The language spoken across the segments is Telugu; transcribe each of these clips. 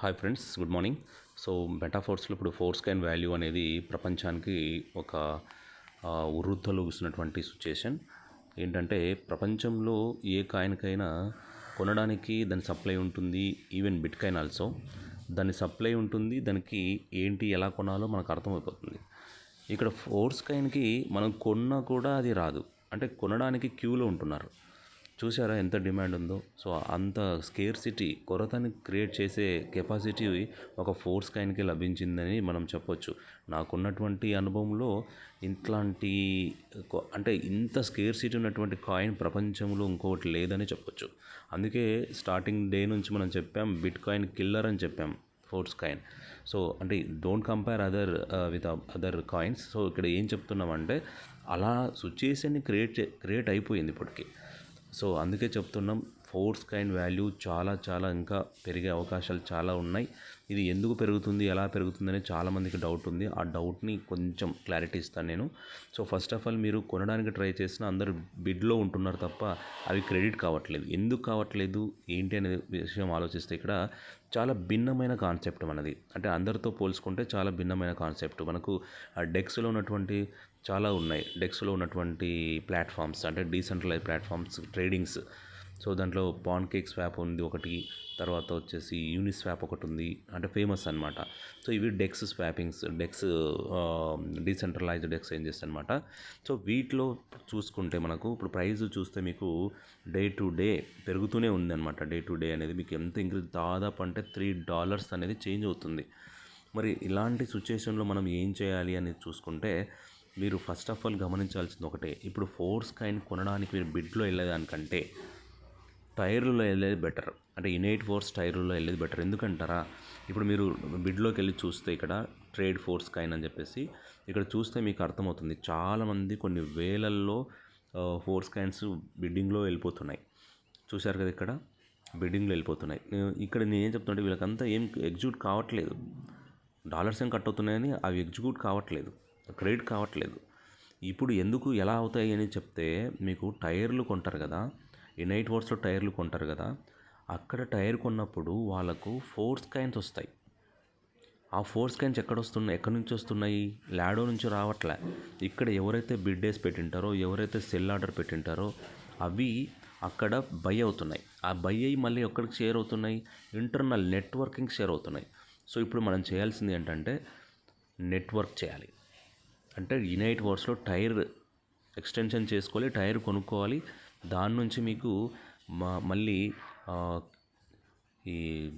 Hi friends good morning so మెటాఫోర్స్లో ఇప్పుడు ఫోర్ స్కాన్ వాల్యూ అనేది ప్రపంచానికి ఒక uh, ఉర్రుతలుగుస్తున్నటువంటి సిచ్యుయేషన్ ఏంటంటే ప్రపంచంలో ఏ కాయిన్కైనా కొనడానికి దాని సప్లై ఉంటుంది ఈవెన్ బిట్ కాయిన్ ఆల్సో దాని సప్లై ఉంటుంది దానికి ఏంటి ఎలా కొనాలో మనకు అర్థమైపోతుంది. ఇక్కడ ఫోర్స్ కాయిన్కి మనం కొన్నా కూడా అది రాదు. అంటే కొనడానికి క్యూలో ఉంటున్నారు. చూసారా ఎంత డిమాండ్ ఉందో? సో అంత స్కేర్సిటీ కొరతని క్రియేట్ చేసే కెపాసిటీ ఒక ఫోర్స్ కాయిన్కి లభించిందని మనం చెప్పొచ్చు. నాకున్నటువంటి అనుభవంలో ఇట్లాంటి అంటే ఇంత స్కేర్సిటీ ఉన్నటువంటి కాయిన్ ప్రపంచంలో ఇంకొకటి లేదని చెప్పొచ్చు. అందుకే స్టార్టింగ్ డే నుంచి మనం చెప్పాం బిట్ కాయిన్ కిల్లర్ అని చెప్పాం ఫోర్స్ కాయిన్. సో అంటే don't compare other with other coins. So ఇక్కడ ఏం చెప్తున్నామంటే అలా సిచ్యుయేషన్ని క్రియేట్ క్రియేట్ అయిపోయింది ఇప్పటికి. సో అందుకే చెప్తున్నాం ఫోర్స్ కైన్ వాల్యూ చాలా చాలా ఇంకా పెరిగే అవకాశాలు చాలా ఉన్నాయి. ఇది ఎందుకు పెరుగుతుంది ఎలా పెరుగుతుంది అనేది చాలామందికి డౌట్ ఉంది. ఆ డౌట్ని కొంచెం క్లారిటీ ఇస్తాను నేను. సో ఫస్ట్ ఆఫ్ ఆల్ మీరు కొనడానికి ట్రై చేసిన అందరు బిడ్లో ఉంటున్నారు తప్ప అవి క్రెడిట్ కావట్లేదు. ఎందుకు కావట్లేదు ఏంటి అనే విషయం ఆలోచిస్తే ఇక్కడ చాలా భిన్నమైన కాన్సెప్ట్ మనది. అంటే అందరితో పోల్చుకుంటే చాలా భిన్నమైన కాన్సెప్ట్ మనకు ఆ డెక్స్లో ఉన్నటువంటి చాలా ఉన్నాయి. డెక్స్లో ఉన్నటువంటి ప్లాట్ఫామ్స్ అంటే డీసెంట్రలైజ్ ప్లాట్ఫామ్స్ ట్రేడింగ్స్ సో దాంట్లో పాన్ కేక్ స్వాప్ ఉంది ఒకటి తర్వాత వచ్చేసి యూని స్వాప్ ఒకటి ఉంది అంటే ఫేమస్ అనమాట సో ఇవి DEX swappings DEX decentralised exchanges అనమాట సో వీటిలో చూసుకుంటే మనకు ఇప్పుడు ప్రైస్ చూస్తే మీకు డే టు డే పెరుగుతూనే ఉంది అనమాట డే టు డే అనేది మీకు ఎంత ఇంక్రీజ్ దాదాపు అంటే త్రీ డాలర్స్ అనేది చేంజ్ అవుతుంది. మరి ఇలాంటి సిచ్యుయేషన్లో మనం ఏం చేయాలి అనేది చూసుకుంటే మీరు ఫస్ట్ ఆఫ్ ఆల్ గమనించాల్సింది ఒకటే. ఇప్పుడు ఫోర్స్ కైన్ కొనడానికి మీరు బిడ్లో వెళ్ళేదానికంటే టైర్లలో వెళ్ళేది బెటర్. అంటే ఇనైట్ ఫోర్స్ టైర్లలో వెళ్ళేది బెటర్. ఎందుకంటారా? ఇప్పుడు మీరు బిడ్లోకి వెళ్ళి చూస్తే ఇక్కడ ట్రేడ్ ఫోర్స్ కైన్ అని చెప్పేసి ఇక్కడ చూస్తే మీకు అర్థమవుతుంది. చాలామంది కొన్ని వేలల్లో ఫోర్స్ కైన్స్ బిడ్డింగ్లో వెళ్ళిపోతున్నాయి. చూశారు కదా ఇక్కడ? బిడ్డింగ్లో వెళ్ళిపోతున్నాయి. ఇక్కడ నేను ఏం చెప్తున్నా వీళ్ళకంతా ఏం ఎగ్జిక్యూట్ కావట్లేదు. డాలర్స్ ఏం కట్ అవుతున్నాయని అవి ఎగ్జిక్యూట్ కావట్లేదు. క్రెడిట్ కావట్లేదు. ఇప్పుడు ఎందుకు ఎలా అవుతాయి అని చెప్తే మీకు టైర్లు కొంటారు కదా? ఈ నైట్ వర్డ్స్లో టైర్లు కొంటారు కదా అక్కడ టైర్ కొన్నప్పుడు వాళ్ళకు ఫోర్స్ కైన్స్ వస్తాయి. ఆ ఫోర్స్ కైన్స్ ఎక్కడ వస్తున్నాయి ఎక్కడి నుంచి వస్తున్నాయి? లాడో నుంచి రావట్లే. ఇక్కడ ఎవరైతే బిడ్డేస్ పెట్టింటారో ఎవరైతే సెల్ ఆర్డర్ పెట్టింటారో అవి అక్కడ బై అవుతున్నాయి. ఆ బై అయ్యి మళ్ళీ ఎక్కడికి షేర్ అవుతున్నాయి? ఇంటర్నల్ నెట్వర్కింగ్ షేర్ అవుతున్నాయి. సో ఇప్పుడు మనం చేయాల్సింది ఏంటంటే నెట్వర్క్ చేయాలి. అంటే యునైట్ వర్డ్స్లో టైర్ ఎక్స్టెన్షన్ చేసుకోవాలి టైర్ కొనుక్కోవాలి దాని నుంచి మీకు మా మళ్ళీ ఈ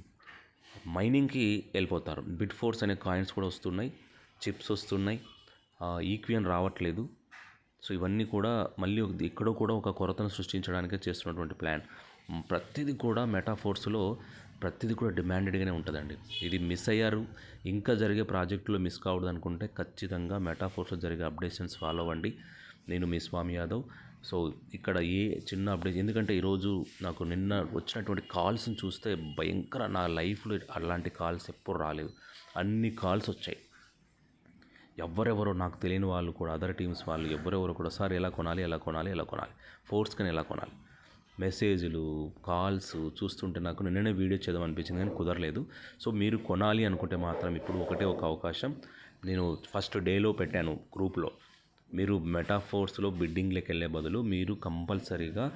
మైనింగ్కి వెళ్ళిపోతారు. బిట్ ఫోర్స్ అనే కాయిన్స్ కూడా వస్తున్నాయి చిప్స్ వస్తున్నాయి ఈక్వియన్ రావట్లేదు. సో ఇవన్నీ కూడా మళ్ళీ ఒక- ఇక్కడో కూడా ఒక కొరతను సృష్టించడానికే చేస్తున్నటువంటి ప్లాన్. ప్రతిదీ కూడా మెటాఫోర్స్లో ప్రతిదీ కూడా డిమాండెడ్గానే ఉంటుందండి. ఇది మిస్ అయ్యారు ఇంకా జరిగే ప్రాజెక్టులో మిస్ కావద్దు అనుకుంటే ఖచ్చితంగా మెటాఫోర్స్లో జరిగే అప్డేషన్స్ ఫాలో అవ్వండి. నేను మీ స్వామి యాదవ్. సో ఇక్కడ ఏ చిన్న అప్డేట్ ఎందుకంటే ఈరోజు నాకు నిన్న వచ్చినటువంటి కాల్స్ని చూస్తే భయంకర నా లైఫ్లో అలాంటి కాల్స్ ఎప్పుడు రాలేదు. అన్ని కాల్స్ వచ్చాయి. ఎవరెవరో నాకు తెలియని వాళ్ళు కూడా అదర్ టీమ్స్ వాళ్ళు ఎవరెవరో కూడా సార్ ఎలా కొనాలి ఎలా కొనాలి ఎలా కొనాలి? ఫోర్స్కని ఎలా కొనాలి? మెసేజ్లు కాల్స్ చూస్తుంటే నాకు నిన్ననే వీడియో చేద్దాం అనిపించింది కానీ కుదరలేదు. సో మీరు కొనాలి అనుకుంటే మాత్రం ఇప్పుడు ఒకటే ఒక అవకాశం. నేను ఫస్ట్ డేలో పెట్టాను గ్రూప్లో మీరు మెటాఫోర్స్లో బిడ్డింగ్లోకి వెళ్ళే బదులు మీరు కంపల్సరీగా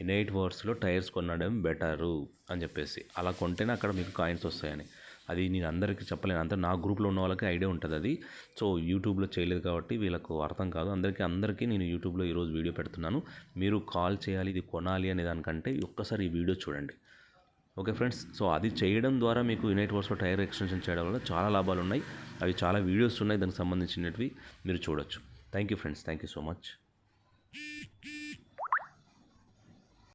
ఇనైట్ వర్డ్స్లో టైర్స్ కొనడం బెటరు అని చెప్పేసి. అలా కొంటేనే అక్కడ మీకు కాయిన్స్ వస్తాయని. అది నేను అందరికీ చెప్పలేను. అంతా నా గ్రూప్లో ఉన్న వాళ్ళకి ఐడియా ఉంటుంది అది. సో యూట్యూబ్లో చేయలేదు కాబట్టి వీళ్ళకు అర్థం కాదు. అందరికీ అందరికీ నేను యూట్యూబ్లో ఈరోజు వీడియో పెడుతున్నాను. మీరు కాల్ చేయాలి ఇది కొనాలి అనే దానికంటే ఒక్కసారి ఈ వీడియో చూడండి. Okay friends? సో అది చేయడం ద్వారా మీకు యునైట్ వర్స్లో టైర్ ఎక్స్టెన్షన్ చేయడం వల్ల చాలా లాభాలు ఉన్నాయి అవి చాలా వీడియోస్ ఉన్నాయి. దానికి సంబంధించినవి మీరు చూడొచ్చు. Thank you, friends. Thank you so much.